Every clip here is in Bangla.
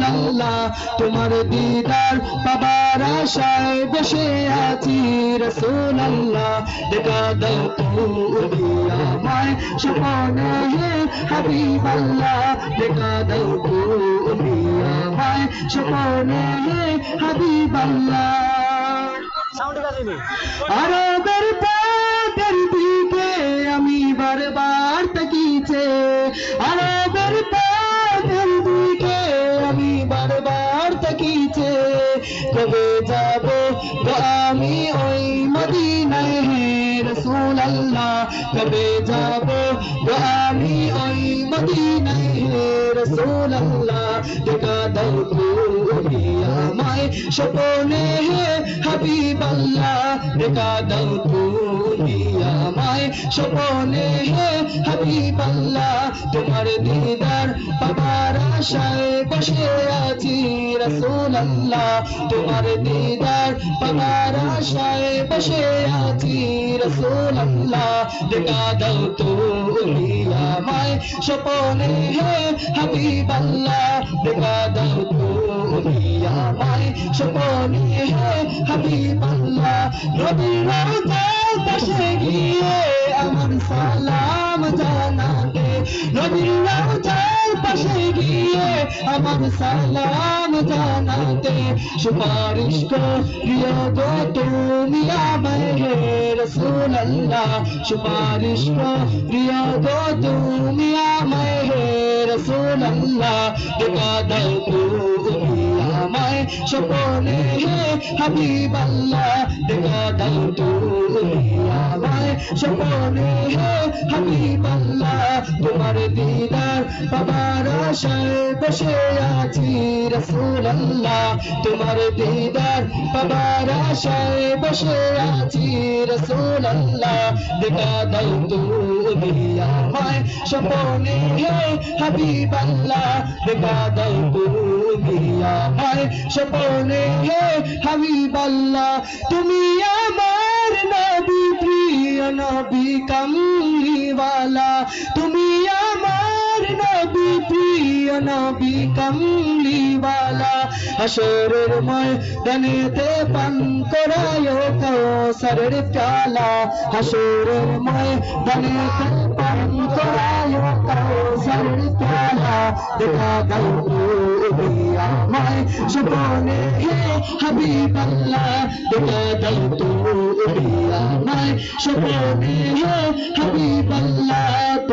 রসুল্লাহ তোমার দিদার বাবার আশায় বসে আছি। রসুল্লাহ দেখা দাও তুমি আমায় স্বপনে হে হাবিব আল্লাহ দেখা দাও তুমি আমায় স্বপনে হে হাবিব আল্লাহ আরবের کبھی جب دعامی اوئی مدینہ ہے رسول اللہ، کبھی جب دعامی اوئی مدینہ ہے رسول اللہ، جگہ در তুমি আমায় স্বপনে হে হাবিব আল্লাহ দেখা দাও তুমি আমায় স্বপনে হে হাবিব আল্লাহ তোমার দিদার বাবার আশায় বসে আছি রসুলাল্লাহ, তোমার দিদার বাবার আশায় বসে আছি রসুল আল্লাহ দাও তুমি আমায় স্বপনে হে হাবিব আল্লাহ দাও হাবিব আল্লাহ রবির রওজার পাশে গিয়ে আমার সালাম জানাতে রবির রওজার পাশে গিয়ে আমার সালাম জানাতে সুপারিশ করিও গো তুমি আমায় হে রসুল সুপারিশ করিও গো তুমি আমায় হে রসুল দেখা দাও আমায় স্বপনে হে হাবিব আল্লাহ দেখা দাও তুমি আমায় স্বপনে হে হাবিব আল্লাহ তোমার দিদার বাবার আশায় বসে আছি রসুল তোমার দিদার বাবার আশায় বসে আছি রসুল দেখা দাও তুমি আমায় স্বপনে দেখা দাও তুমি তুমি আমার নবী, প্রিয় নবী, কমলিওয়ালা। তুমি আমার প্রিয় নবী কমলিওয়ালা হাসরের ময়দানেতে পান করায় কৌসরের প্যালা হাসরের ময়দানেতে পান করায় কৌসরের প্যালা দেখা তুমি আমায় সুবনে হে হাবিব দেখা দাও তুমি আমায় হে হাবিব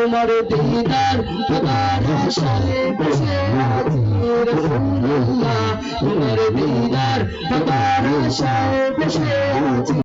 তোমার দিদার তোমার আশায় বসে আছি রাসূলুল্লাহ তোমার দিদার তোমার আশায় বসে আছি।